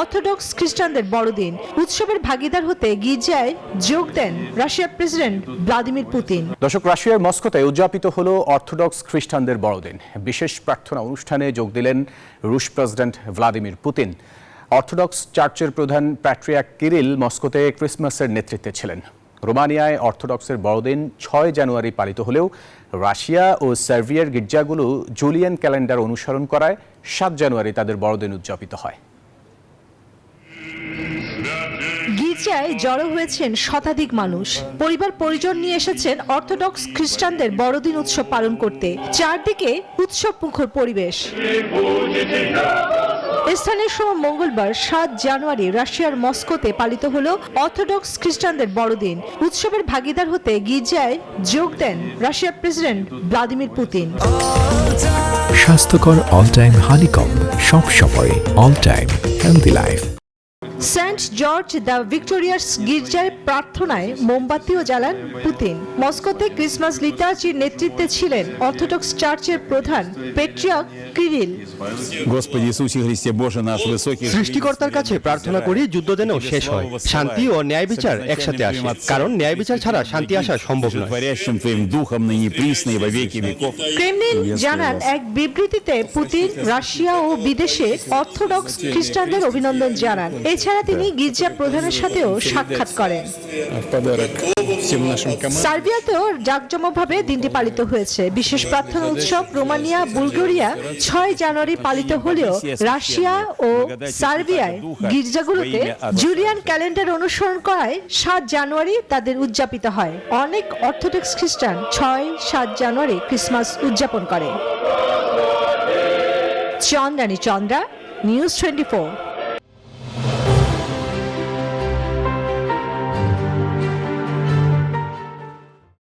Orthodox খ্রিস্টানদের বড়দিন। উৎসবের ভাগিদার হতে গির্জায় যোগ দেন রাশিয়ার প্রেসিডেন্ট ভ্লাদিমির পুতিন। দর্শক, রাশিয়ার মস্কোতে উদযাপিত হল অর্থোডক্স খ্রিস্টানদের বড়দিন। বিশেষ প্রার্থনা অনুষ্ঠানে যোগ দিলেন রুশ প্রেসিডেন্ট ভ্লাদিমির পুতিন। অর্থোডক্স চার্চের প্রধান প্যাট্রিয়াক কিরিল মস্কোতে ক্রিসমাসের নেতৃত্বে ছিলেন। রোমানিয়ায় অর্থোডক্সের বড়দিন ছয় জানুয়ারি পালিত হলেও রাশিয়া ও সার্বিয়ার গির্জাগুলো জুলিয়ান ক্যালেন্ডার অনুসরণ করায় সাত জানুয়ারি তাদের বড়দিন উদযাপিত হয়। গির্জায় জড়ো হয়েছেন শতাধিক মানুষ। পরিবার পরিজন নিয়ে এসেছেন অর্থোডক্স খ্রিস্টানদের বড়দিন উৎসব পালন করতে। চারদিকে উৎসব মুখর পরিবেশ। স্থানীয় সময় মঙ্গলবার সাত জানুয়ারি রাশিয়ার মস্কোতে পালিত হল অর্থোডক্স খ্রিস্টানদের বড়দিন। উৎসবের ভাগিদার হতে গির্জায় যোগ দেন রাশিয়ার প্রেসিডেন্ট ভ্লাদিমির পুতিন। স্বাস্থ্যকর অল টাইম হানিকম সব সময় all time healthy life Saint George the Victorious গির্জার প্রার্থনায় মোমবাতিও জ্বালান পুতিন। মস্কোতে ক্রিসমাস লিটার্জির নেতৃত্বে ছিলেন অর্থোডক্স চার্চের প্রধান পেট্রিয়াক কিরিল। সৃষ্টিকর্তার কাছে প্রার্থনা করি যুদ্ধ যেন শেষ হয়। শান্তি ও ন্যায় বিচার একসাথে আসে। কারণ ন্যায় বিচার ছাড়া শান্তি আসা সম্ভব ক্রেমলিন জানান এক বিবৃতিতে পুতিন রাশিয়া ও বিদেশে অর্থোডক্স খ্রিস্টানদের অভিনন্দন জানান। এছাড়া তিনি তিনি গির্জা প্রধানের সাথেও সাক্ষাৎ করেন। সার্বিয়াতেও জাঁকজমকভাবে দিনটি পালিত হয়েছে। বিশেষ প্রার্থনা উৎসব রোমানিয়া, বুলগেরিয়া ছয় জানুয়ারি পালিত হলেও রাশিয়া ও সার্বিয়ায় গির্জাগুলোতে জুলিয়ান ক্যালেন্ডার অনুসরণ করায় সাত জানুয়ারি তাদের উদযাপিত হয়। অনেক অর্থোডক্স খ্রিস্টান ছয় সাত জানুয়ারি ক্রিসমাস উদযাপন করে। Chandrani Chandra, News twenty four.